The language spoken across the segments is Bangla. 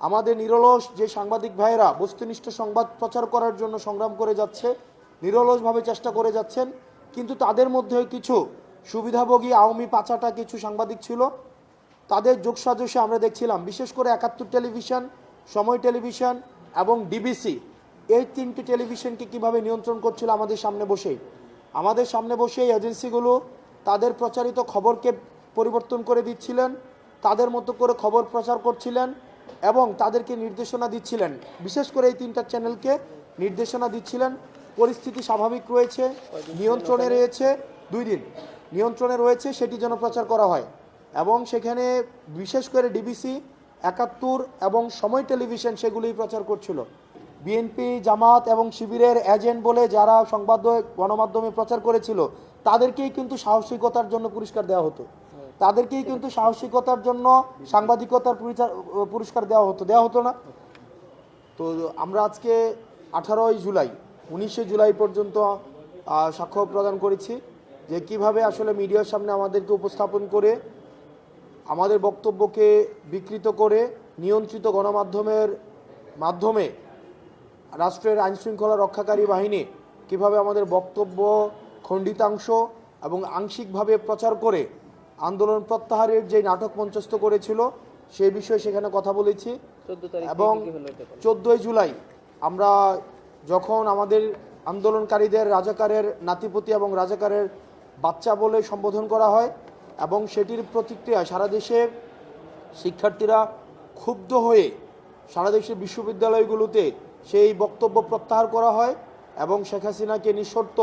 আমাদের নিরলস যে সাংবাদিক ভাইয়েরা বস্তুনিষ্ঠ সংবাদ প্রচার করার জন্য সংগ্রাম করে যাচ্ছে, নিরলসভাবে চেষ্টা করে যাচ্ছেন, কিন্তু তাদের মধ্যে কিছু সুবিধাভোগী আওয়ামী পাচাটা কিছু সাংবাদিক ছিল। তাদের যোগসাজশে আমরা দেখছিলাম, বিশেষ করে একাত্তর টেলিভিশন, সময় টেলিভিশন এবং ডিবিসি। এই তিনটি টেলিভিশনকে কীভাবে নিয়ন্ত্রণ করছিল আমাদের সামনে বসেই? আমাদের সামনে বসে এই এজেন্সিগুলো তাদের প্রচারিত খবরকে পরিবর্তন করে দিচ্ছিলেন, তাদের মতো করে খবর প্রচার করছিলেন এবং তাদেরকে নির্দেশনা দিচ্ছিলেন। বিশেষ করে এই তিনটা চ্যানেলকে নির্দেশনা দিচ্ছিলেন। পরিস্থিতি স্বাভাবিক রয়েছে, নিয়ন্ত্রণে রয়েছে, দুই দিন নিয়ন্ত্রণে রয়েছে, সেটি যেন প্রচার করা হয়। এবং সেখানে বিশেষ করে ডিবিসি, একাত্তর এবং সময় টেলিভিশন সেগুলোই প্রচার করছিল। বিএনপি, জামাত এবং শিবিরের এজেন্ট বলে যারা সংবাদ গণমাধ্যমে প্রচার করেছিল, তাদেরকেই কিন্তু সাহসিকতার জন্য পুরস্কার দেওয়া হতো। তাদেরকেই কিন্তু সাহসিকতার জন্য সাংবাদিকতার পুরস্কার- দেওয়া হতো। দেওয়া হতো না। তো আমরা আজকে আঠারোই জুলাই, উনিশে জুলাই পর্যন্ত সাক্ষ্য প্রদান করেছি যে কীভাবে আসলে মিডিয়ার সামনে আমাদেরকে উপস্থাপন করে, আমাদের বক্তব্যকে বিকৃত করে নিয়ন্ত্রিত গণমাধ্যমের মাধ্যমে রাষ্ট্রের আইনশৃঙ্খলা রক্ষাকারী বাহিনী কীভাবে আমাদের বক্তব্য, খণ্ডিতাংশ এবং আংশিকভাবে প্রচার করে আন্দোলন প্রত্যাহারের যে নাটক মঞ্চস্থ করেছিল সে বিষয়ে সেখানে কথা বলেছি এবং। চোদ্দোই জুলাই আমরা যখন আমাদের আন্দোলনকারীদের রাজাকারের নাতিপতি এবং রাজাকারের বাচ্চা বলে সম্বোধন করা হয় এবং সেটির প্রতিক্রিয়া সারা দেশে শিক্ষার্থীরা ক্ষুব্ধ হয়ে সারা দেশের বিশ্ববিদ্যালয়গুলোতে সেই বক্তব্য প্রত্যাহার করা হয় এবং শেখ হাসিনাকে নিঃশর্ত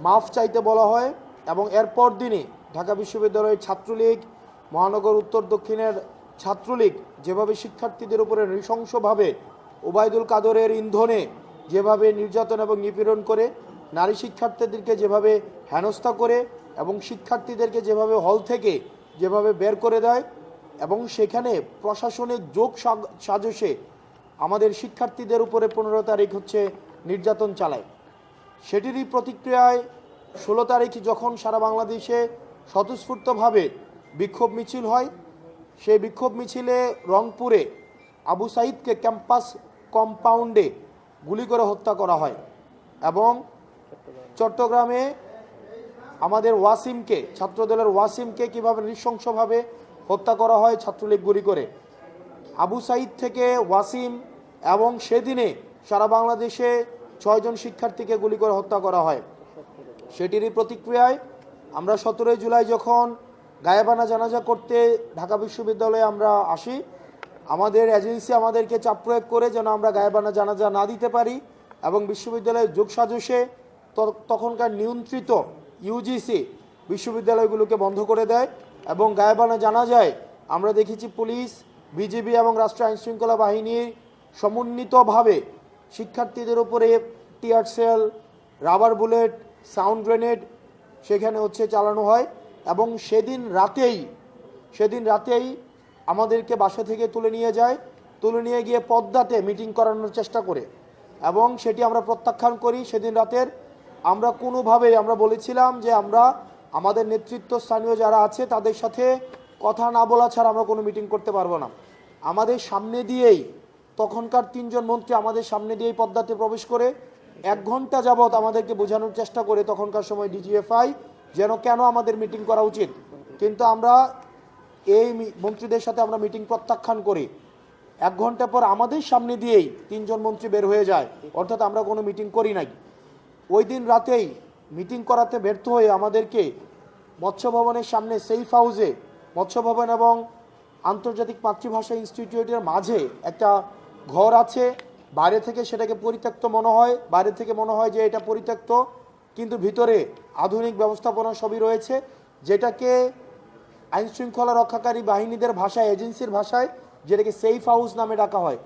মাফ চাইতে বলা হয় এবং এরপর দিনই ঢাকা বিশ্ববিদ্যালয়ের ছাত্রলীগ, মহানগর উত্তর দক্ষিণের ছাত্রলীগ যেভাবে শিক্ষার্থীদের উপরে নৃশংসভাবে ওবায়দুল কাদরের ইন্ধনে যেভাবে নির্যাতন এবং নিপীড়ন করে, নারী শিক্ষার্থীদেরকে যেভাবে হেনস্থা করে এবং শিক্ষার্থীদেরকে যেভাবে হল থেকে যেভাবে বের করে দেয় এবং সেখানে প্রশাসনের যোগ সাজসে আমাদের শিক্ষার্থীদের উপরে পনেরো তারিখ হচ্ছে নির্যাতন চালায়। সেটিরই প্রতিক্রিয়ায় ষোলো তারিখ যখন সারা বাংলাদেশে স্বতঃস্ফূর্তভাবে বিক্ষোভ মিছিল হয়। সেই বিক্ষোভ মিছিলে রংপুরে আবু সাইদকে ক্যাম্পাস কম্পাউন্ডে গুলি করে হত্যা করা হয় এবং চট্টগ্রামে আমাদের ওয়াসিমকে, ছাত্রদলের ওয়াসিমকে কীভাবে নৃশংসভাবে হত্যা করা হয় ছাত্রলীগ গুলি করে। আবু সাইদ থেকে ওয়াসিম এবং সেদিনে সারা বাংলাদেশে ছয়জন শিক্ষার্থীকে গুলি করে হত্যা করা হয়। সেটিরই প্রতিক্রিয়ায় আমরা সতেরোই জুলাই যখন গায়েবানা জানাজা করতে ঢাকা বিশ্ববিদ্যালয়ে আমরা আসি, আমাদের এজেন্সি আমাদেরকে চাপ প্রয়োগ করে যেন আমরা গায়েবানা জানাজা না দিতে পারি এবং বিশ্ববিদ্যালয়ের যোগসাজসে তখনকার নিয়ন্ত্রিত ইউজিসি বিশ্ববিদ্যালয়গুলোকে বন্ধ করে দেয় এবং গায়েবানা জানা যায় আমরা দেখেছি পুলিশ বিজিবি এবং রাষ্ট্র আইনশৃঙ্খলা বাহিনীর সমন্বিতভাবে শিক্ষার্থীদের উপরে tear shell, rubber bullet, sound grenade সেখানে হচ্ছে চালানো হয় এবং সেদিন রাতেই সেদিন রাতেই আমাদেরকে বাসা থেকে তুলে নিয়ে যায়, তুলে নিয়ে গিয়ে পদ্মাতে মিটিং করানোর চেষ্টা করে এবং সেটি আমরা প্রত্যাখ্যান করি সেদিন রাতের। আমরা কোনোভাবেই, আমরা বলেছিলাম যে আমরা আমাদের নেতৃত্ব স্থানীয় যারা আছে তাদের সাথে কথা না বলা ছাড়া আমরা কোনো মিটিং করতে পারব না। আমাদের সামনে দিয়েই, তখনকার তিনজন মন্ত্রী আমাদের সামনে দিয়েই পদ্মাতে প্রবেশ করে এক ঘণ্টা যাবৎ আমাদেরকে বোঝানোর চেষ্টা করে তখনকার সময় ডিজিএফআই যেন কেন আমাদের মিটিং করা উচিত। কিন্তু আমরা এই মন্ত্রীদের সাথে আমরা মিটিং প্রত্যাখ্যান করি। এক ঘণ্টা পর আমাদের সামনে দিয়েই তিনজন মন্ত্রী বের হয়ে যায়। অর্থাৎ আমরা কোনো মিটিং করি নাই। ওই দিন রাতেই মিটিং করাতে ব্যর্থ হয়ে আমাদেরকে মৎস্য ভবনের সামনে সেফ হাউসে মৎস্য ভবন এবং আন্তর্জাতিক মাতৃভাষা ইনস্টিটিউটের মাঝে একটা ঘর আছে। বাইরে থেকে সেটাকে পরিত্যক্ত মনে হয়, বাইরে থেকে মনে হয় যে এটা পরিত্যক্ত, কিন্তু ভিতরে আধুনিক ব্যবস্থাপনা সবই রয়েছে যেটাকে আইন শৃঙ্খলা রক্ষাকারী বাহিনীদের ভাষায়, এজেন্সির ভাষায়, যেটাকে সেফ হাউস নামে ডাকা হয়।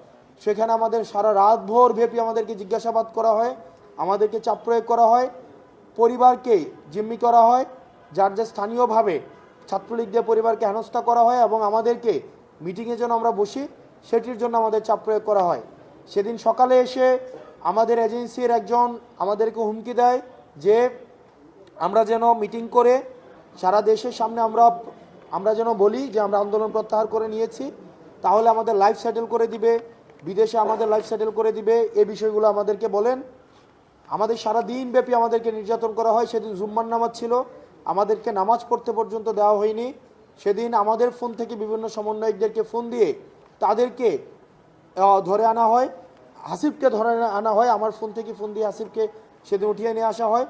সেখানে আমাদের সারা রাত ভোর আমাদেরকে জিজ্ঞাসাবাদ করা হয়, আমাদেরকে চাপ প্রয়োগ করা হয়, পরিবারকে জিম্মি করা হয়, যার যে স্থানীয়ভাবে ছাত্রলীগদের পরিবারকে হেনস্থা করা হয় এবং আমাদেরকে মিটিংয়ে যেন আমরা বসি, সেটির জন্য আমাদের চাপ প্রয়োগ করা হয়। সেদিন সকালে এসে আমাদের এজেন্সির একজন আমাদেরকে হুমকি দেয় যে আমরা যেন মিটিং করে সারা দেশের সামনে আমরা আমরা যেন বলি যে আমরা আন্দোলন প্রত্যাহার করে নিয়েছি। তাহলে আমাদের লাইফ সেটেল করে দিবে, বিদেশে আমাদের লাইফ সেটেল করে দিবে এই বিষয়গুলো আমাদেরকে বলেন। আমাদের সারা দিন ব্যাপী আমাদেরকে নির্যাতন করা হয়। সেদিন জুম্মার নামাজ ছিল, আমাদেরকে নামাজ পড়তে পর্যন্ত দেওয়া হয়নি। সেদিন আমাদের ফোন থেকে বিভিন্ন সমন্বয়কদেরকে ফোন দিয়ে তাদেরকে ধরে আনা হয়। হাসিবকে ধরে আনা হয়। আমার ফোন থেকে ফোন দিয়ে হাসিবকে সেদিন উঠিয়ে নিয়ে আসা হয়।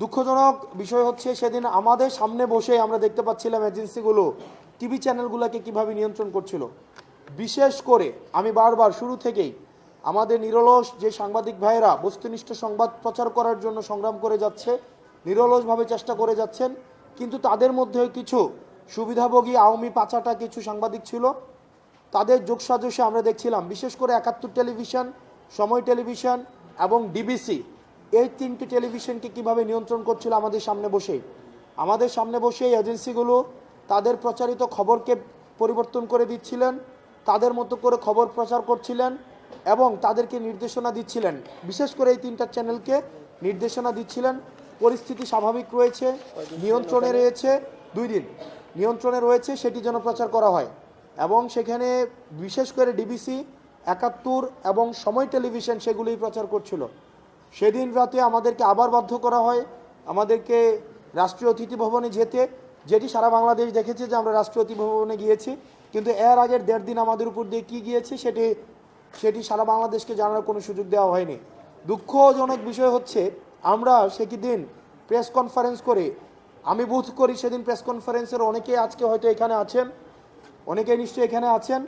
দুঃখজনক বিষয় হচ্ছে সেদিন আমাদের সামনে বসে আমরা দেখতে পাচ্ছিলাম এজেন্সিগুলো, টিভি চ্যানেলগুলোকে কীভাবে নিয়ন্ত্রণ করছিল। বিশেষ করে আমি বারবার শুরু থেকেই আমাদের নিরলস যে সাংবাদিক ভাইয়েরা বস্তুনিষ্ঠ সংবাদ প্রচার করার জন্য সংগ্রাম করে যাচ্ছে, নিরলসভাবে চেষ্টা করে যাচ্ছেন, কিন্তু তাদের মধ্যে কিছু সুবিধাভোগী আওয়ামী পাচাটা কিছু সাংবাদিক ছিল। তাদের যোগসাজশে আমরা দেখছিলাম, বিশেষ করে একাত্তর টেলিভিশন, সময় টেলিভিশন এবং ডিবিসি এই তিনটি টেলিভিশনকে কীভাবে নিয়ন্ত্রণ করছিল আমাদের সামনে বসে? আমাদের সামনে বসে এই এজেন্সিগুলো তাদের প্রচারিত খবরকে পরিবর্তন করে দিচ্ছিলেন, তাদের মতো করে খবর প্রচার করছিলেন এবং তাদেরকে নির্দেশনা দিচ্ছিলেন। বিশেষ করে এই তিনটা চ্যানেলকে নির্দেশনা দিচ্ছিলেন। পরিস্থিতি স্বাভাবিক রয়েছে, নিয়ন্ত্রণে রয়েছে, দুই দিন নিয়ন্ত্রণে রয়েছে, সেটি যেন প্রচার করা হয়। এবং সেখানে বিশেষ করে ডিবিসি একাত্তর এবং সময় টেলিভিশন সেগুলোই প্রচার করছিল। সেদিন রাতে আমাদেরকে আবার বাধ্য করা হয়, আমাদেরকে রাষ্ট্রীয় অতিথি ভবনে যেতে, যেটি সারা বাংলাদেশ দেখেছে যে আমরা রাষ্ট্রীয় অতিথি ভবনে গিয়েছি। কিন্তু এর আগের দেড় দিন আমাদের উপর দিয়ে কী গিয়েছে, সেটি সেটি সারা বাংলাদেশকে জানার কোনো সুযোগ দেওয়া হয়নি। দুঃখজনক বিষয় হচ্ছে, আমরা সেদিন প্রেস কনফারেন্স করে, আমি বুথ করি, সেদিন প্রেস কনফারেন্সের অনেকেই আজকে হয়তো এখানে আছেন। অনেকেই নিশ্চয়ই এখানে আছেন।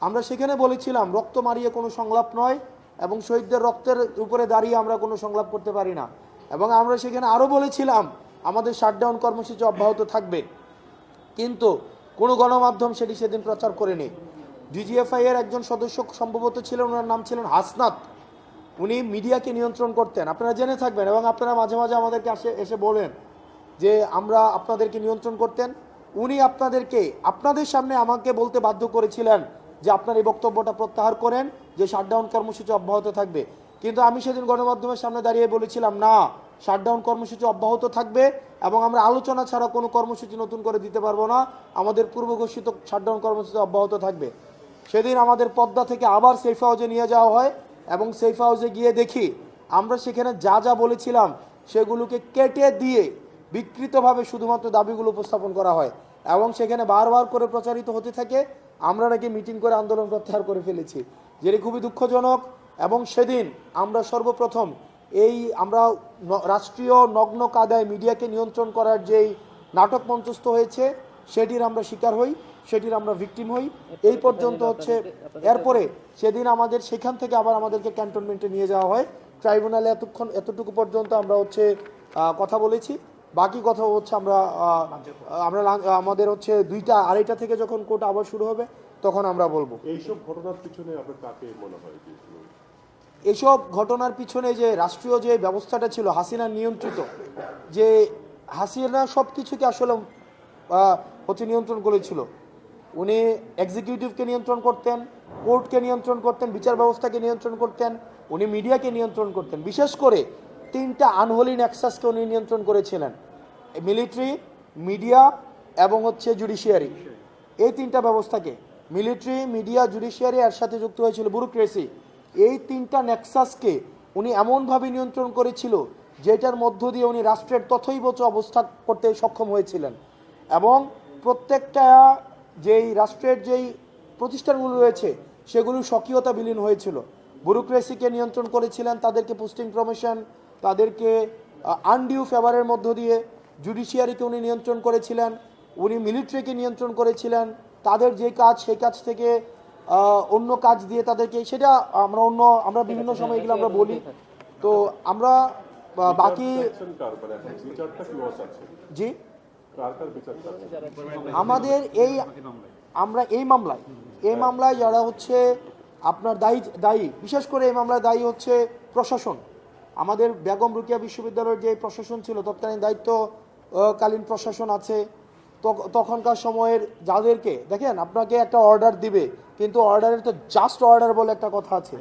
আমরা সেখানে বলেছিলাম, রক্ত মারিয়ে কোনো সংলাপ নয় এবং শহীদদের রক্তের উপরে দাঁড়িয়ে আমরা কোনো সংলাপ করতে পারি না। এবং আমরা সেখানে আরও বলেছিলাম, আমাদের শাটডাউন কর্মসূচি অব্যাহত থাকবে। কিন্তু কোনো গণমাধ্যম সেটি সেদিন প্রচার করেনি। ডিজিএফআই এর একজন সদস্য সম্ভবত ছিলেন, ওনার নাম ছিলেন হাসনাত। উনি মিডিয়াকে নিয়ন্ত্রণ করতেন। আপনারা জেনে থাকবেন এবং আপনারা মাঝে মাঝে আমাদেরকে আসে, এসে বলেন যে আমরা আপনাদেরকে নিয়ন্ত্রণ করতেন। উনি আপনাদেরকে, আপনাদের সামনে আমাকে বলতে বাধ্য করেছিলেন যে আপনার এই বক্তব্যটা প্রত্যাহার করেন, যে শাটডাউন কর্মসূচি অব্যাহত থাকবে। কিন্তু আমি সেদিন গণমাধ্যমের সামনে দাঁড়িয়ে বলেছিলাম, না শাটডাউন কর্মসূচি অব্যাহত থাকবে এবং আমরা আলোচনা ছাড়া কোনো কর্মসূচি নতুন করে দিতে পারব না। আমাদের পূর্ব ঘোষিত শাটডাউন কর্মসূচি অব্যাহত থাকবে। সেদিন আমাদের পদ্মা থেকে আবার সেফ হাউজে নিয়ে যাওয়া হয় এবং সেফ হাউসে গিয়ে দেখি, আমরা সেখানে যা যা বলেছিলাম, সেগুলোকে কেটে দিয়ে বিকৃতভাবে শুধুমাত্র দাবিগুলো উপস্থাপন করা হয়। এবং সেখানে বারবার করে প্রচারিত হতে থাকে, আমরা নাকি মিটিং করে আন্দোলন প্রত্যাহার করে ফেলেছি। যেটি খুবই দুঃখজনক এবং সেদিন আমরা সর্বপ্রথম এই আমরা রাষ্ট্রীয় নগ্ন কাদায় মিডিয়াকে নিয়ন্ত্রণ করার যেই নাটক মঞ্চস্থ হয়েছে, সেটির আমরা শিকার হই, সেটির আমরা ভিকটিম হই। এই পর্যন্ত হচ্ছে, এরপরে সেদিন আমাদের সেখান থেকে আবার আমাদেরকে ক্যান্টনমেন্টে নিয়ে যাওয়া হয়। ট্রাইব্যুনালে এতক্ষণ, এতটুকু পর্যন্ত আমরা হচ্ছে কথা বলেছি। বাকি কথা হচ্ছে আমরা আমরা আমাদের হচ্ছে দুইটা আড়াইটা থেকে যখন কোর্ট আবার শুরু হবে তখন আমরা বলব। এইসব ঘটনার পিছনে আপনার কাকে মনে হয় এসব ঘটনার পিছনে যে রাষ্ট্রীয় যে ব্যবস্থাটা ছিল হাসিনা নিয়ন্ত্রিত যে হাসিনা সব কিছুকে আসলে হচ্ছে নিয়ন্ত্রণ করেছিল। উনি এক্সিকিউটিভকে নিয়ন্ত্রণ করতেন কোর্টকে নিয়ন্ত্রণ করতেন বিচার ব্যবস্থাকে নিয়ন্ত্রণ করতেন উনি মিডিয়াকে নিয়ন্ত্রণ করতেন। বিশেষ করে তিনটা আনহোলি নেক্সাসকে উনি নিয়ন্ত্রণ করেছিলেন। মিলিটারি, মিডিয়া এবং হচ্ছে জুডিশিয়ারি। এই তিনটা ব্যবস্থাকে মিলিটারি, মিডিয়া, জুডিশিয়ারি এর সাথে যুক্ত হয়েছিল ব্যুরোক্রেসি। এই তিনটা নেক্সাসকে উনি এমনভাবে নিয়ন্ত্রণ করেছিল, যেটার মধ্য দিয়ে উনি রাষ্ট্রের তথৈবচ অবস্থা করতে সক্ষম হয়েছিলেন। এবং প্রত্যেকটা যেই রাষ্ট্রের যেই প্রতিষ্ঠানগুলো রয়েছে, সেগুলো স্বকীয়তা বিলীন হয়েছিল। ব্যুরোক্রেসিকে নিয়ন্ত্রণ করেছিলেন তাদেরকে পোস্টিং প্রমোশন তাদেরকে আনডিউ ফেভারের মধ্য দিয়ে জুডিশিয়ারিকে উনি নিয়ন্ত্রণ করেছিলেন উনি মিলিটারিকে নিয়ন্ত্রণ করেছিলেন তাদের যে কাজ সেই কাজ থেকে অন্য কাজ দিয়ে তাদেরকে সেটা আমরা অন্য আমরা বিভিন্ন সময় এগুলো আমরা বলি। তো আমরা বাকি মানে জি? আমাদের এই আমরা এই মামলায় এই মামলায় যারা হচ্ছে আপনার দায়ী দায়ী বিশেষ করে এই মামলায় দায়ী হচ্ছে প্রশাসন। আমাদের বেগম রুকিয়া বিশ্ববিদ্যালয়ের যে প্রশাসন ছিল তৎকালীন দায়িত্ব কালীন প্রশাসন আছে তখ- তখনকার সময়ের যাদেরকে দেখেন আপনাকে একটা অর্ডার দিবে কিন্তু অর্ডারের তো জাস্ট অর্ডার বলে একটা কথা আছে।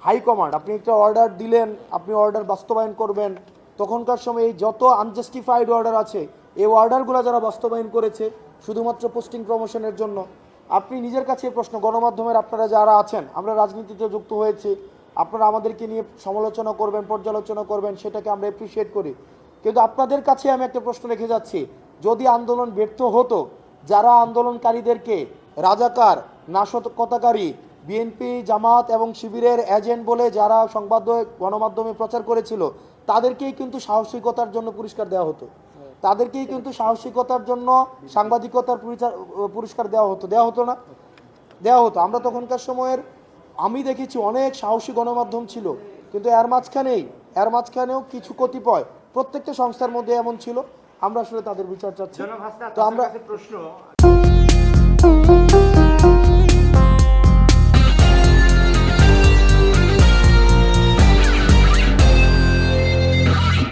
হাইকমান্ড আপনি একটা অর্ডার দিলেন আপনি অর্ডার বাস্তবায়ন করবেন তখনকার সময় এই যত আনজাস্টিফাইড অর্ডার আছে এই অর্ডারগুলো যারা বাস্তবায়ন করেছে শুধুমাত্র পোস্টিং প্রমোশনের জন্য আপনি নিজের কাছে প্রশ্ন গণমাধ্যমের আপনারা যারা আছেন আমরা রাজনীতিতে যুক্ত হয়েছি আপনারা আমাদেরকে নিয়ে সমালোচনা করবেন পর্যালোচনা করবেন সেটাকে আমরা অ্যাপ্রিসিয়েট করি। কিন্তু আপনাদের কাছে আমি একটা প্রশ্ন রেখে যাচ্ছি। যদি আন্দোলন ব্যর্থ হতো, যারা আন্দোলনকারীদেরকে রাজাকার, নাশকতাকারী, বিএনপি, জামাত এবং শিবিরের এজেন্ট বলে যারা সংবাদ গণমাধ্যমে প্রচার করেছিল, তাদেরকেই কিন্তু সাহসিকতার জন্য পুরস্কার দেওয়া হতো। তাদেরকেই কিন্তু সাহসিকতার জন্য সাংবাদিকতার পুরস্কার দেওয়া হতো। দেওয়া হতো না? দেওয়া হতো। আমরা তখনকার সময়ের আমি দেখেছি অনেক সাহসী গণমাধ্যম ছিল। কিন্তু এর মাঝখানেই এর মাঝখানেও কিছু কতিপয় প্রত্যেকটা সংস্থার মধ্যে এমন ছিল। আমরা আসলে তাদের বিচার চাচ্ছি। তো আমরা প্রশ্ন।